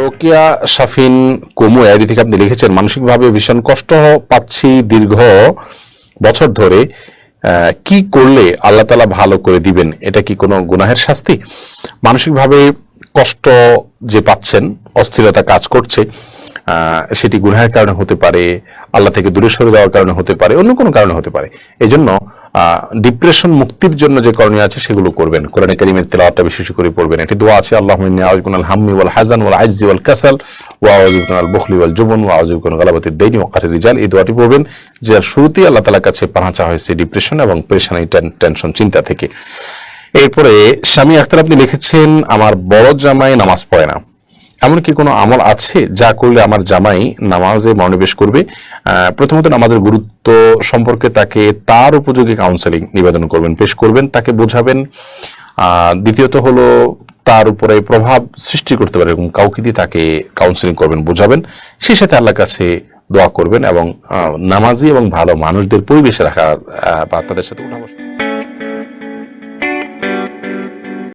রোকিয়া, শাফিন, কুমু ID থেকে আপনি লিখেছেন, মানসিকভাবে ভীষণ কষ্ট পাচ্ছি দীর্ঘ বছর ধরে। কি করলে আল্লাহ তালা ভালো করে দিবেন? এটা কি কোনো গুনাহের শাস্তি? মানসিকভাবে কষ্ট যে পাচ্ছেন, অস্থিরতা কাজ করছে। সেটি গুনাহের কারণে হতে পারে, আল্লাহ থেকে দূরে সরে যাওয়ার কারণে হতে পারে, অন্য কোনো কারণে হতে পারে। এই জন্য ডিপ্রেশন মুক্তির জন্য যে করণীয় আছে সেগুলো করবেন। কোরআন কারিমের তেলাওয়াতটা বিশেষ করে পড়বেন। একটি দোয়া আছে আল্লাহ মিনাল হাম্মি ওয়াল হাজান ওয়াল আজজি ওয়াল কাসাল ওয়া মিনাল বুখলি ওয়াল জুবন ওয়া আউযুবিকা মিন গালাবাতিদ দাইনি ওয়া কাহরির রিজাল। এই দোয়াটি পড়বেন, যার শুরুতেই আল্লাহ তাআলার কাছে চাওয়া হয়েছে ডিপ্রেশন এবং পেরেশানি টেনশন চিন্তা থেকে। এরপরে, স্বামী আখতার আপনি লিখেছেন, আমার বড় জামাই নামাজ পড়ে না। এমন কি কোনো আমল আছে যা করলে আমার জামাই নামাজে মনোনিবেশ করবে? প্রথমত নামাজের গুরুত্ব সম্পর্কে তাকে তার উপযোগী কাউন্সেলিং নিবেদন করবেন, পেশ করবেন, তাকে বোঝাবেন। দ্বিতীয়ত হলো তার উপরে প্রভাব সৃষ্টি করতে পারে এরকম কাউকে দিয়ে তাকে কাউন্সেলিং করবেন, বোঝাবেন। সেই সাথে আল্লাহর কাছে দোয়া করবেন এবং নামাজি এবং ভালো মানুষদের পরিবেশে রাখার বা তাদের সাথে উঠা